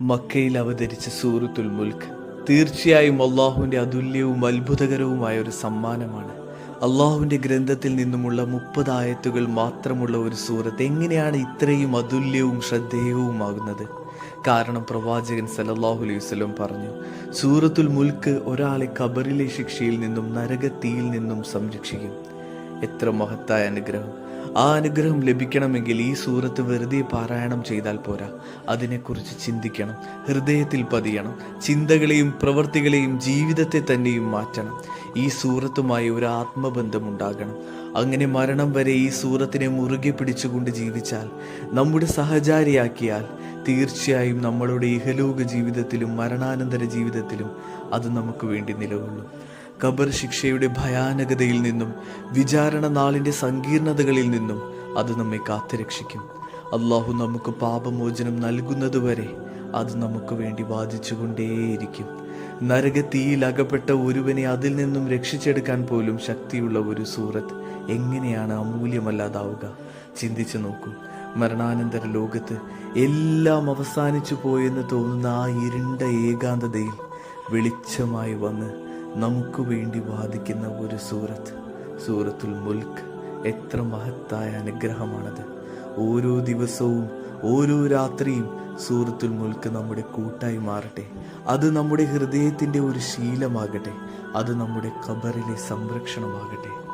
മക്കയിൽ അവതരിച്ച സൂറത്തുൽ മുൽക്ക് തീർച്ചയായും അള്ളാഹുവിന്റെ അതുല്യവും അത്ഭുതകരവുമായ ഒരു സമ്മാനമാണ്. അള്ളാഹുവിന്റെ ഗ്രന്ഥത്തിൽ നിന്നുമുള്ള മുപ്പത് ആയത്തുകൾ മാത്രമുള്ള ഒരു സൂറത്ത് എങ്ങനെയാണ് ഇത്രയും അതുല്യവും ശ്രദ്ധേയവുമാകുന്നത്? കാരണം പ്രവാചകൻ സലല്ലാഹു അലൈഹി വസല്ലം പറഞ്ഞു സൂറത്തുൽ മുൽക്ക് ഒരാളെ ഖബറിലെ ശിക്ഷയിൽ നിന്നും നരകത്തീയിൽ നിന്നും സംരക്ഷിക്കും. എത്ര മഹത്തായ അനുഗ്രഹം. ആ അനുഗ്രഹം ലഭിക്കണമെങ്കിൽ ഈ സൂറത്ത് വെറുതെ പാരായണം ചെയ്താൽ പോരാ. അതിനെക്കുറിച്ച് ചിന്തിക്കണം ഹൃദയത്തിൽ പതിയണം ചിന്തകളെയും പ്രവൃത്തികളെയും ജീവിതത്തെ തന്നെയും മാറ്റണം. ഈ സൂറത്തുമായി ഒരു ആത്മബന്ധമുണ്ടാകണം അങ്ങനെ മരണം വരെ ഈ സൂറത്തിനെ മുറുകെ പിടിച്ചുകൊണ്ട് ജീവിച്ചാൽ നമ്മുടെ സഹചാരിയാക്കിയാൽ തീർച്ചയായും നമ്മളുടെ ഇഹലോക ജീവിതത്തിലും മരണാനന്തര ജീവിതത്തിലും അത് നമുക്ക് വേണ്ടി നിലകൊള്ളും. ഖബർ ശിക്ഷയുടെ ഭയാനകതയിൽ നിന്നും വിചാരണ നാളിന്റെ സങ്കീർണതകളിൽ നിന്നും അത് നമ്മെ കാത്തുരക്ഷിക്കും. അള്ളാഹു നമുക്ക് പാപമോചനം നൽകുന്നതുവരെ അത് നമുക്ക് വേണ്ടി വാദിച്ചുകൊണ്ടേയിരിക്കും. നരകത്തീയിൽ അകപ്പെട്ട ഒരുവനെ അതിൽ നിന്നും രക്ഷിച്ചെടുക്കാൻ പോലും ശക്തിയുള്ള ഒരു സൂറത്ത് എങ്ങനെയാണ് അമൂല്യമല്ലാതാവുക? ചിന്തിച്ചു നോക്കൂ. മരണാനന്തര ലോകത്ത് എല്ലാം അവസാനിച്ചു പോയെന്ന് തോന്നുന്ന ആ ഇരുണ്ട ഏകാന്തതയിൽ വെളിച്ചമായി വന്ന് നമുക്ക് വേണ്ടി വാദിക്കുന്ന ഒരു സൂറത്ത് സൂറത്തുൽ മുൽക്ക് എത്ര മഹത്തായ അനുഗ്രഹമാണത്. ഓരോ ദിവസവും ഓരോ രാത്രിയും സൂറത്തുൽ മുൽക്ക് നമ്മുടെ കൂട്ടായി മാറട്ടെ. അത് നമ്മുടെ ഹൃദയത്തിന്റെ ഒരു ശീലമാകട്ടെ. അത് നമ്മുടെ ഖബറിലെ സംരക്ഷണമാകട്ടെ.